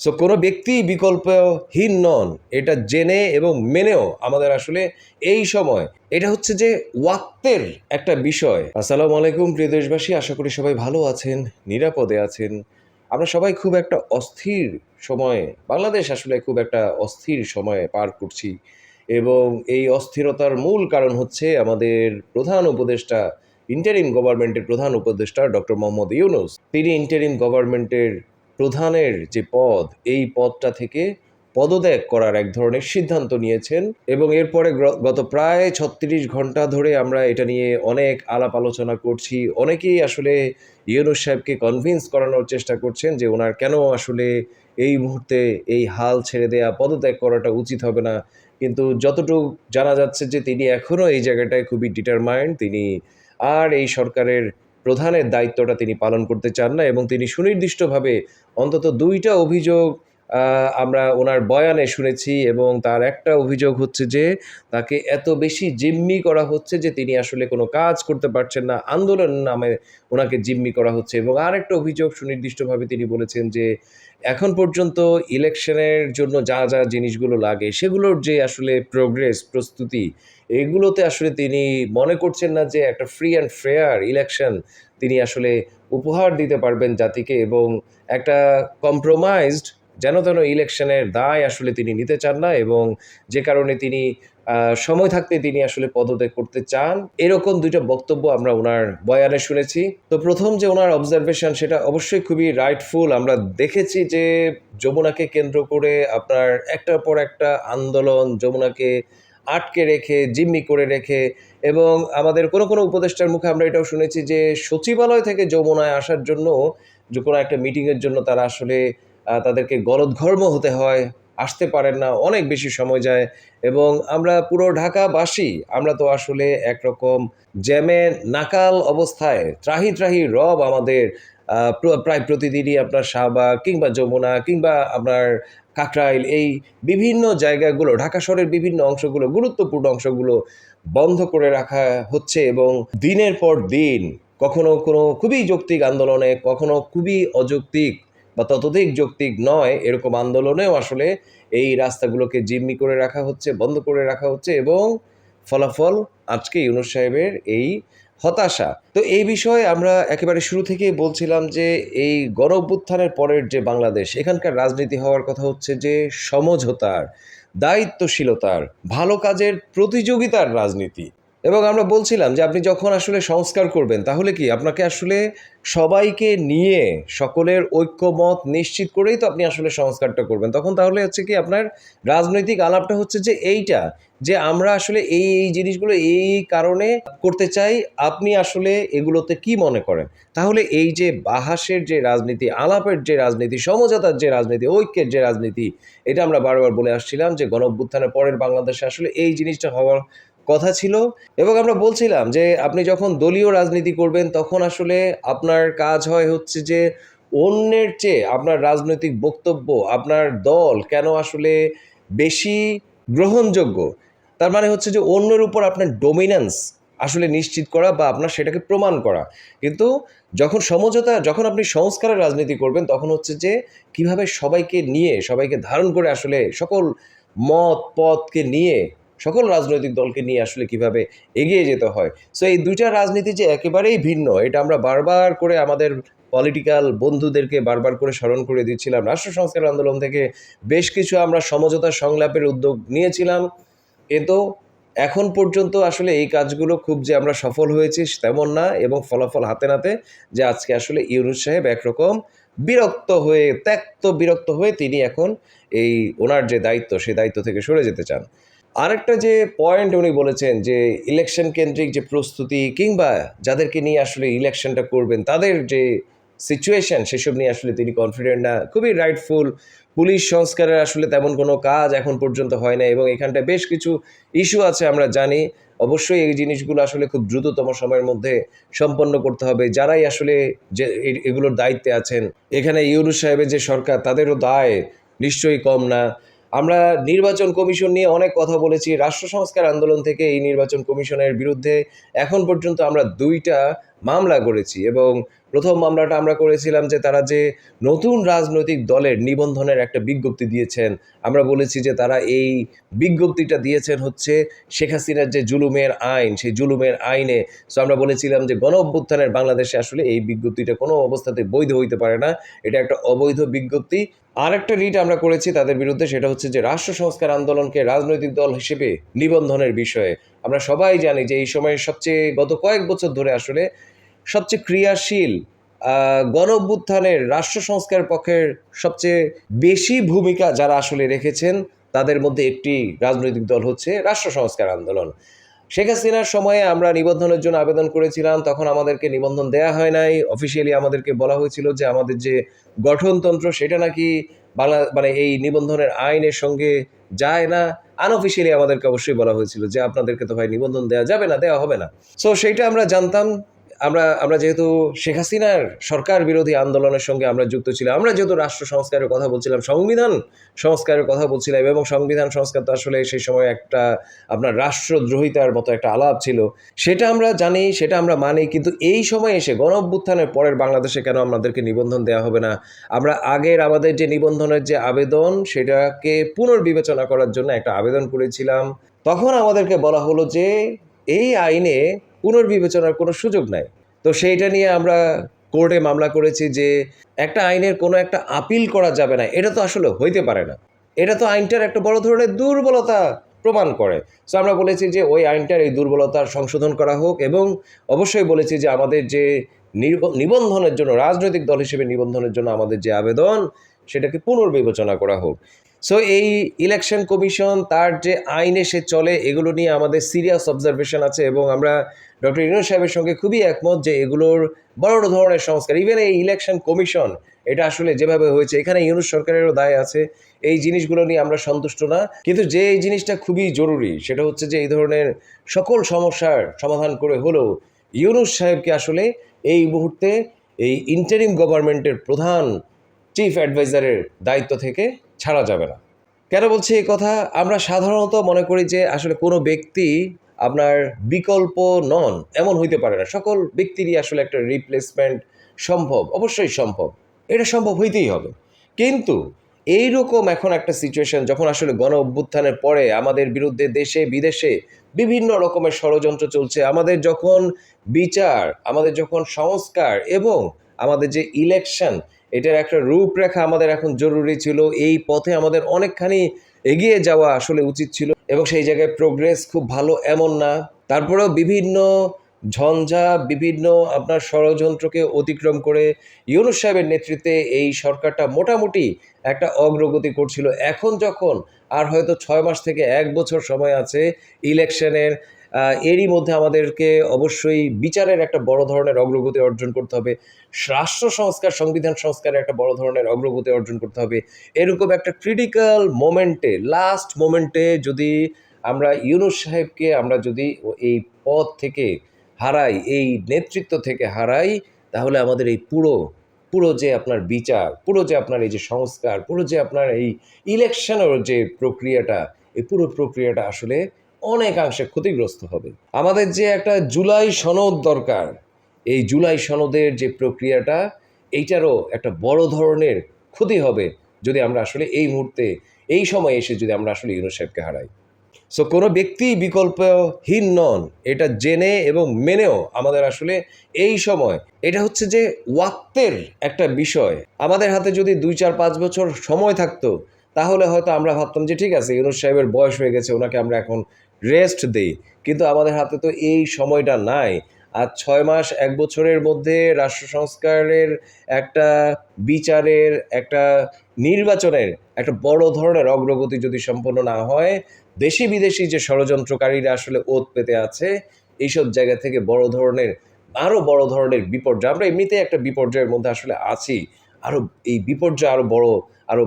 So কোনো ব্যক্তি বিকল্পহীন নন। এটা জেনে এবং মেনেও আমাদের আসলে এই সময়। এটা হচ্ছে যে ওয়াক্তের একটা বিষয়। আসসালামু আলাইকুম, প্রিয় দেশবাসী। আশা করি সবাই ভালো আছেন, নিরাপদে আছেন। আমরা সবাই খুব একটা অস্থির সময়ে, বাংলাদেশ আসলে খুব একটা অস্থির সময়ে পার করছি। এবং এই অস্থিরতার মূল কারণ হচ্ছে আমাদের প্রধান উপদেষ্টা ইন্টারিম গভর্নমেন্টের প্রধান উপদেষ্টা ডক্টর মোহাম্মদ ইউনুস। তিনি ইন্টারিম গভর্নমেন্টের প্রধানের যে পদ, এই পদটা থেকে পদত্যাগ করার এক ধরনের সিদ্ধান্ত নিয়েছেন এবং এরপরে গত প্রায় ছত্রিশ ঘণ্টা ধরে আমরা এটা নিয়ে অনেক আলাপ আলোচনা করছি। অনেকেই আসলে ইউনুস সাহেবকে কনভিন্স করানোর চেষ্টা করছেন যে ওনার কেন আসলে এই মুহূর্তে এই হাল ছেড়ে দেয়া, পদত্যাগ করাটা উচিত হবে না। কিন্তু যতটুকু জানা যাচ্ছে যে তিনি এখনও এই জায়গাটায় খুবই ডিটারমাইন্ড তিনি আর এই সরকারের প্রধানের দায়িত্বটা তিনি পালন করতে চান না এবং তিনি সুনির্দিষ্টভাবে অন্তত দুইটা অভিযোগ আমরা ওনার বয়ানে শুনেছি এবং তার একটা অভিযোগ হচ্ছে যে তাকে এত বেশি জিম্মি করা হচ্ছে যে তিনি আসলে কোনো কাজ করতে পারছেন না, আন্দোলন নামে ওনাকে জিম্মি করা হচ্ছে এবং আরেকটা অভিযোগ সুনির্দিষ্টভাবে তিনি বলেছেন যে এখন পর্যন্ত ইলেকশনের জন্য যা যা জিনিসগুলো লাগে সেগুলোর যে আসলে প্রোগ্রেস প্রস্তুতি, এগুলোতে আসলে তিনি মনে করছেন না যে একটা ফ্রি অ্যান্ড ফেয়ার ইলেকশন তিনি আসলে উপহার দিতে পারবেন জাতিকে এবং একটা কম্প্রোমাইজড যেন তেন ইলেকশনের দায় আসলে তিনি নিতে চান না এবং যে কারণে তিনি সময় থাকতে তিনি আসলে পদত্যাগ করতে চান। এরকম দুইটা বক্তব্য আমরা ওনার বয়ানে শুনেছি। তো প্রথম যে ওনার অবজারভেশন সেটা অবশ্যই খুবই রাইটফুল আমরা দেখেছি যে যমুনাকে কেন্দ্র করে আপনার একটার পর একটা আন্দোলন, যমুনাকে আটকে রেখে, জিম্মি করে রেখে এবং আমাদের কোনো কোনো উপদেষ্টার মুখে আমরা এটাও শুনেছি যে সচিবালয় থেকে যমুনায় আসার জন্য যে কোনো একটা মিটিংয়ের জন্য তারা আসলে তাদেরকে গলদঘর্ম হতে হয়, আসতে পারেন না, অনেক বেশি সময় যায় এবং আমরা পুরো ঢাকাবাসী, আমরা তো আসলে একরকম জ্যামে নাকাল অবস্থায়, ত্রাহি ত্রাহি রব আমাদের প্রায় প্রতিদিনই আপনার শাহবাগ কিংবা যমুনা কিংবা আপনার কাকরাইল, এই বিভিন্ন জায়গাগুলো, ঢাকা শহরের বিভিন্ন অংশগুলো, গুরুত্বপূর্ণ অংশগুলো বন্ধ করে রাখা হচ্ছে এবং দিনের পর দিন কখনো কোনো খুবই যৌক্তিক আন্দোলনে, কখনো খুবই অযৌক্তিক বা ততোধিক যৌক্তিক নয় এরকম আন্দোলনেও আসলে এই রাস্তাগুলোকে জিম্মি করে রাখা হচ্ছে, বন্ধ করে রাখা হচ্ছে এবং ফলাফল আজকে ইউনুস সাহেবের এই হতাশা। তো এই বিষয়ে আমরা একেবারে শুরু থেকেই বলছিলাম যে এই গণ পরের যে বাংলাদেশ, এখানকার রাজনীতি হওয়ার কথা হচ্ছে যে সমঝোতার, দায়িত্বশীলতার, ভালো কাজের প্রতিযোগিতার রাজনীতি। এবং আমরা বলছিলাম যে আপনি যখন আসলে সংস্কার করবেন, তাহলে কি আপনাকে আসলে সবাইকে নিয়ে সকলের ঐক্যমত নিশ্চিত করেই তো আপনি আসলে সংস্কারটা করবেন। তখন তাহলে হচ্ছে কি আপনার রাজনৈতিক আলাপটা হচ্ছে যে এইটা, যে আমরা আসলে এই এই জিনিসগুলো এই কারণে করতে চাই, আপনি আসলে এগুলোতে কি মনে করেন? তাহলে এই যে বাহাসের যে রাজনীতি, আলাপের যে রাজনীতি, সমঝোতার যে রাজনীতি, ঐক্যের যে রাজনীতি, এটা আমরা বারবার বলে আসছিলাম যে গণ পরের বাংলাদেশে আসলে এই জিনিসটা হওয়ার কথা ছিল। এবং আমরা বলছিলাম যে, আপনি যখন দলীয় রাজনীতি করবেন, তখন আসলে আপনার কাজ হয় হচ্ছে যে, অন্যের চেয়ে আপনার রাজনৈতিক বক্তব্য, আপনার দল কেন আসলে বেশি গ্রহণযোগ্য? তার মানে হচ্ছে যে, অন্যের উপর আপনার ডোমিনেন্স আসলে নিশ্চিত করা বা আপনার সেটাকে প্রমাণ করা। কিন্তু যখন সমঝোতা, যখন আপনি সংস্কারের রাজনীতি করবেন, তখন হচ্ছে যে, কীভাবে সবাইকে নিয়ে, সবাইকে ধারণ করে আসলে সকল মত, পথকে নিয়ে সকল রাজনৈতিক দলকে নিয়ে আসলে কীভাবে এগিয়ে যেতে হয়। সো এই দুইটা রাজনীতি যে একেবারেই ভিন্ন, এটা আমরা বারবার করে আমাদের পলিটিক্যাল বন্ধুদেরকে বারবার করে স্মরণ করে দিচ্ছিলাম। রাষ্ট্র সংস্কার আন্দোলন থেকে বেশ কিছু আমরা সমঝোতা সংলাপের উদ্যোগ নিয়েছিলাম। কিন্তু এখন পর্যন্ত আসলে এই কাজগুলো খুব যে আমরা সফল হয়েছি তেমন না এবং ফলাফল হাতে নাতে যে আজকে আসলে ইউনুস সাহেব একরকম বিরক্ত হয়ে, ত্যক্ত বিরক্ত হয়ে তিনি এখন এই ওনার যে দায়িত্ব সেই দায়িত্ব থেকে সরে যেতে চান। আরেকটা যে পয়েন্ট উনি বলেছেন যে ইলেকশন কেন্দ্রিক যে প্রস্তুতি কিংবা যাদেরকে নিয়ে আসলে ইলেকশনটা করবেন, তাদের যে সিচুয়েশন সেসব নিয়ে আসলে তিনি কনফিডেন্ট না। খুবই রাইটফুল পুলিশ সংস্কারের আসলে তেমন কোনো কাজ এখন পর্যন্ত হয় না এবং এখানটা বেশ কিছু ইস্যু আছে আমরা জানি। অবশ্যই এই জিনিসগুলো আসলে খুব দ্রুততম সময়ের মধ্যে সম্পন্ন করতে হবে। যারাই আসলে যে এগুলোর দায়িত্বে আছেন, এখানে ইউনুস সাহেবের যে সরকার, তাদেরও দায় নিশ্চয়ই কম না। আমরা নির্বাচন কমিশন নিয়ে অনেক কথা বলেছি। রাষ্ট্র সংস্কার আন্দোলন থেকে এই নির্বাচন কমিশনের বিরুদ্ধে এখন পর্যন্ত আমরা দুইটা মামলা করেছি এবং প্রথম মামলাটা আমরা করেছিলাম যে তারা যে নতুন রাজনৈতিক দলের নিবন্ধনের একটা বিজ্ঞপ্তি দিয়েছেন, আমরা বলেছি যে তারা এই বিজ্ঞপ্তিটা দিয়েছেন হচ্ছে শেখ হাসিনার যে জুলুমের আইন, সেই জুলুমের আইনে। সো আমরা বলেছিলাম যে গণ অভ্যুত্থানের বাংলাদেশে আসলে এই বিজ্ঞপ্তিটা কোনো অবস্থাতে বৈধ হইতে পারে না। এটা একটা অবৈধ বিজ্ঞপ্তি। আর একটা রিট আমরা করেছি তাদের বিরুদ্ধে, সেটা হচ্ছে যে রাষ্ট্র সংস্কার আন্দোলনকে রাজনৈতিক দল হিসেবে নিবন্ধনের বিষয়ে। আমরা সবাই জানি যে এই সময়ে সবচেয়ে গত কয়েক বছর ধরে আসলে সবচেয়ে ক্রিয়াশীল গণ অভ্যুত্থানের রাষ্ট্র সংস্কার পক্ষের সবচেয়ে বেশি ভূমিকা যারা আসলে রেখেছেন, তাদের মধ্যে একটি রাজনৈতিক দল হচ্ছে রাষ্ট্র সংস্কার আন্দোলন। শেখ হাসিনার সময়ে আমরা নিবন্ধনের জন্য আবেদন করেছিলাম, তখন আমাদেরকে নিবন্ধন দেয়া হয় নাই। অফিসিয়ালি আমাদেরকে বলা হয়েছিল যে আমাদের যে গঠনতন্ত্র, সেটা নাকি বাংলা মানে এই নিবন্ধনের আইনের সঙ্গে যায় না। আনঅফিসিয়ালি আমাদেরকে অবশ্যই বলা হয়েছিল যে আপনাদেরকে তো ভাই নিবন্ধন দেওয়া যাবে না দেওয়া হবে না। সো সেইটা আমরা জানতাম। আমরা আমরা যেহেতু শেখ হাসিনার সরকার বিরোধী আন্দোলনের সঙ্গে আমরা যুক্ত ছিলাম, আমরা যেহেতু রাষ্ট্র সংস্কারের কথা বলছিলাম, সংবিধান সংস্কারের কথা বলছিলাম এবং সংবিধান সংস্কার তো আসলে সেই সময় একটা আপনার রাষ্ট্রদ্রোহিতার মতো একটা আলাপ ছিল, সেটা আমরা জানি, সেটা আমরা মানি, কিন্তু এই সময় এসে গণ অভ্যুত্থানের পরের বাংলাদেশে কেন আমাদেরকে নিবন্ধন দেওয়া হবে না? আমরা আগের আমাদের যে নিবন্ধনের যে আবেদন, সেটাকে পুনর্বিবেচনা করার জন্য একটা আবেদন করেছিলাম, তখন আমাদেরকে বলা হলো যে এই আইনে পুনর্বিবেচনার কোনো সুযোগ নাই। তো সেইটা নিয়ে আমরা কোর্টে মামলা করেছি যে একটা আইনের কোনো একটা আপিল করা যাবে না, এটা তো আসলে হইতে পারে না। এটা তো আইনটার একটা বড় ধরনের দুর্বলতা প্রমাণ করে। সো আমরা বলেছি যে ওই আইনটার এই দুর্বলতার সংশোধন করা হোক এবং অবশ্যই বলেছি যে আমাদের যে নিবন্ধনের জন্য, রাজনৈতিক দল হিসেবে নিবন্ধনের জন্য আমাদের যে আবেদন, সেটাকে পুনর্বিবেচনা করা হোক। সো এই ইলেকশন কমিশন তার যে আইনে সে চলে, এগুলো নিয়ে আমাদের সিরিয়াস অবজারভেশন আছে এবং আমরা ডক্টর ইউনুস সাহেবের সঙ্গে খুবই একমত যে এগুলোর বড় ধরনের সংস্কার। ইভেন এই ইলেকশন কমিশন এটা আসলে যেভাবে হয়েছে, এখানে ইউনুস সরকারেরও দায় আছে। এই জিনিসগুলো নিয়ে আমরা সন্তুষ্ট না। কিন্তু যে এই জিনিসটা খুবই জরুরি, সেটা হচ্ছে যে এই ধরনের সকল সমস্যার সমাধান করে হলেও ইউনুস সাহেবকে আসলে এই মুহূর্তে এই ইন্টারিম গভর্নমেন্টের প্রধান চিফ অ্যাডভাইজারের দায়িত্ব থেকে ছাড়া যাবে না। কেন বলছি এই কথা? আমরা সাধারণত মনে করি যে আসলে কোনো ব্যক্তি আপনার বিকল্প নন, এমন হইতে পারে না। সকল ব্যক্তিরই আসলে একটা রিপ্লেসমেন্ট সম্ভব, অবশ্যই সম্ভব। এটা সম্ভব হইতেই হবে। কিন্তু এইরকম এখন একটা সিচুয়েশন যখন আসলে গণ অভ্যুত্থানের পরে আমাদের বিরুদ্ধে দেশে, বিদেশে বিভিন্ন রকমের ষড়যন্ত্র চলছে, আমাদের যখন বিচার, আমাদের যখন সংস্কার এবং আমাদের যে ইলেকশন এটার একটা রূপরেখা আমাদের এখন জরুরি ছিল। এই পথে আমাদের অনেকখানি এগিয়ে যাওয়া আসলে উচিত ছিল এবং সেই জায়গায় প্রোগ্রেস খুব ভালো এমন না। তারপরেও বিভিন্ন ঝঞ্ঝা, বিভিন্ন আপনার ষড়যন্ত্রকে অতিক্রম করে ইউনুস সাহেবের নেতৃত্বে এই সরকারটা মোটামুটি একটা অগ্রগতি করছিল। এখন যখন আর হয়তো ছয় মাস থেকে এক বছর সময় আছে ইলেকশনের এরই মধ্যে আমাদেরকে অবশ্যই বিচারের একটা বড় ধরনের অগ্রগতি অর্জন করতে হবে। রাষ্ট্র সংস্কার, সংবিধান সংস্কারের একটা বড় ধরনের অগ্রগতি অর্জন করতে হবে। এরকম একটা ক্রিটিক্যাল মোমেন্টে লাস্ট মোমেন্টে যদি আমরা ইউনুস সাহেবকে আমরা যদি এই পদ থেকে হারাই, এই নেতৃত্ব থেকে হারাই, তাহলে আমাদের এই পুরো পুরো যে আপনার বিচার, পুরো যে আপনার এই যে সংস্কার, পুরো যে আপনার এই ইলেকশনের যে প্রক্রিয়াটা, এই পুরো প্রক্রিয়াটা আসলে অনেকাংশে ক্ষতিগ্রস্ত হবে। আমাদের যে একটা জুলাই সনদ দরকার, এই জুলাই সনদের যে প্রক্রিয়াটা, এইটারও একটা বড় ধরনের ক্ষতি হবে যদি আমরা আসলে এই মুহূর্তে, এই সময় এসে যদি আমরা আসলে ইউনুস সাহেবকে হারাই। সো কোনো ব্যক্তি বিকল্পহীন নন। এটা জেনে এবং মেনেও আমাদের আসলে এই সময়, এটা হচ্ছে যে ওয়াক্তের একটা বিষয়। আমাদের হাতে যদি দুই, চার, পাঁচ বছর সময় থাকতো, তাহলে হয়তো আমরা ভাবতাম যে ঠিক আছে, ইউনুস সাহেবের বয়স হয়ে গেছে, ওনাকে আমরা এখন রেস্ট দেই। কিন্তু আমাদের হাতে তো এই সময়টা নাই। আর ছয় মাস, এক বছরের মধ্যে রাষ্ট্র সংস্কারের একটা বিচারের, একটা নির্বাচনের, একটা বড় ধরনের অগ্রগতি যদি সম্পন্ন না হয় দেশি বিদেশি যে ষড়যন্ত্রকারীরা আসলে ওত পেতে আছে, এইসব জায়গা থেকে বড় ধরনের আরও বড় ধরনের বিপর্যয়, আমরা এমনিতে একটা বিপর্যয়ের মধ্যে আসলে আছি আরও এই বিপর্যয় আরও বড় আরও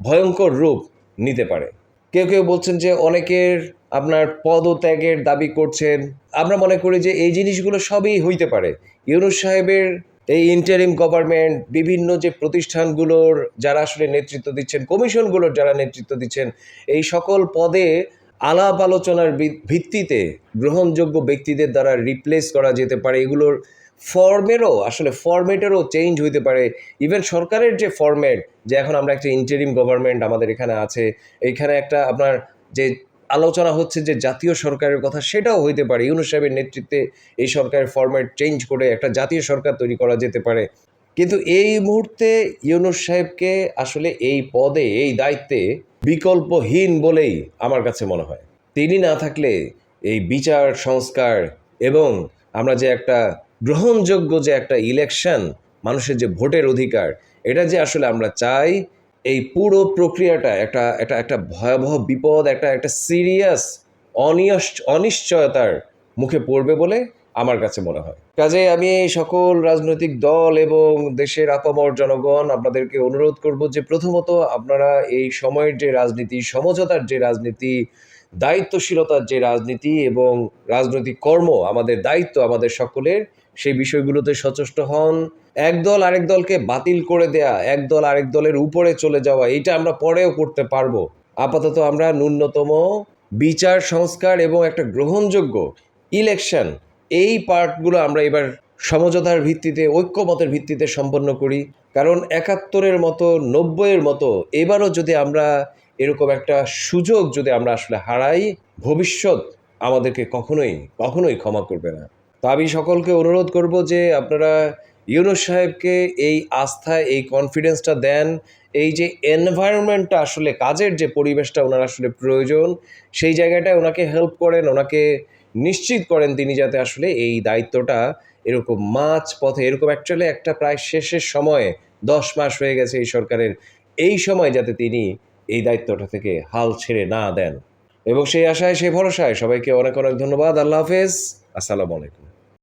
ভয়ঙ্কর রূপ নিতে পারে। কেউ কেউ বলছেন যে অনেকের আপনার পদত্যাগের দাবি করছেন। আমরা মনে করি যে এই জিনিসগুলো সবই হইতে পারে। ইউনুস সাহেবের এই ইন্টারিম গভর্নমেন্ট বিভিন্ন যে প্রতিষ্ঠানগুলোর যারা আসলে নেতৃত্ব দিচ্ছেন, কমিশনগুলোর যারা নেতৃত্ব দিচ্ছেন, এই সকল পদে আলাপ আলোচনার ভিত্তিতে গ্রহণযোগ্য ব্যক্তিদের দ্বারা রিপ্লেস করা যেতে পারে। এগুলোর ফর্মেরও, আসলে ফরম্যাটেরও চেঞ্জ হইতে পারে। ইভেন সরকারের যে ফরম্যাট যে এখন আমরা একটা ইন্টারিম গভর্নমেন্ট আমাদের এখানে আছে, এখানে একটা আপনার যে আলোচনা হচ্ছে যে জাতীয় সরকারের কথা, সেটাও হইতে পারে। ইউনুস সাহেবের নেতৃত্বে এই সরকারের ফরম্যাট চেঞ্জ করে একটা জাতীয় সরকার তৈরি করা যেতে পারে। কিন্তু এই মুহূর্তে ইউনুস সাহেবকে আসলে এই পদে, এই দায়িত্বে বিকল্পহীন বলেই আমার কাছে মনে হয়। তিনি না থাকলে এই বিচার, সংস্কার এবং আমরা যে একটা গ্রহণযোগ্য যে একটা ইলেকশন মানুষের যে ভোটের অধিকার, এটা যে আসলে আমরা চাই এই পুরো প্রক্রিয়াটা একটা একটা একটা ভয়াবহ বিপদ, একটা একটা সিরিয়াস অনিশ্চয়তার মুখে পড়বে বলে আমার কাছে মনে হয়। কাজে আমি এই সকল রাজনৈতিক দল এবং দেশের আপামর জনগণ আপনাদেরকে অনুরোধ করব যে প্রথমত আপনারা এই সময়ের যে রাজনীতি, সমঝোতার যে রাজনীতি দায়িত্বশীলতার যে রাজনীতি এবং রাজনৈতিক কর্ম আমাদের দায়িত্ব আমাদের সকলের, সেই বিষয়গুলোতে সচেষ্ট হন। এক দল আরেক দলকে বাতিল করে দেয়া, এক দল আরেক দলের উপরে চলে যাওয়া এটা আমরা পরেও করতে পারব। আপাতত আমরা ন্যূনতম বিচার, সংস্কার এবং একটা গ্রহণযোগ্য ইলেকশন, এই পার্টগুলো আমরা এবার সমঝোতার ভিত্তিতে, ঐক্যমতের ভিত্তিতে সম্পন্ন করি। কারণ একাত্তরের মতো, নব্বইয়ের মতো, এবারও যদি আমরা এরকম একটা সুযোগ যদি আমরা আসলে হারাই, ভবিষ্যৎ আমাদেরকে কখনোই কখনোই ক্ষমা করবে না। তো আমি সকলকে অনুরোধ করব যে আপনারা ইউনুস সাহেবকে এই আস্থা এই কনফিডেন্সটা দেন। এই যে এনভায়রনমেন্টটা আসলে, কাজের যে পরিবেশটা ওনার আসলে প্রয়োজন, সেই জায়গাটায় ওনাকে হেল্প করেন, ওনাকে নিশ্চিত করেন তিনি যাতে আসলে এই দায়িত্বটা এরকম মাঝ পথে, এরকম অ্যাকচুয়ালি একটা প্রায় শেষের সময়ে, দশ মাস হয়ে গেছে এই সরকারের, এই সময় যাতে তিনি এই দায়িত্বটা থেকে হাল ছেড়ে না দেন। এবং সেই আশায়, সেই ভরসায় সবাইকে অনেক অনেক ধন্যবাদ। আল্লাহ হাফেজ। আসসালামু আলাইকুম।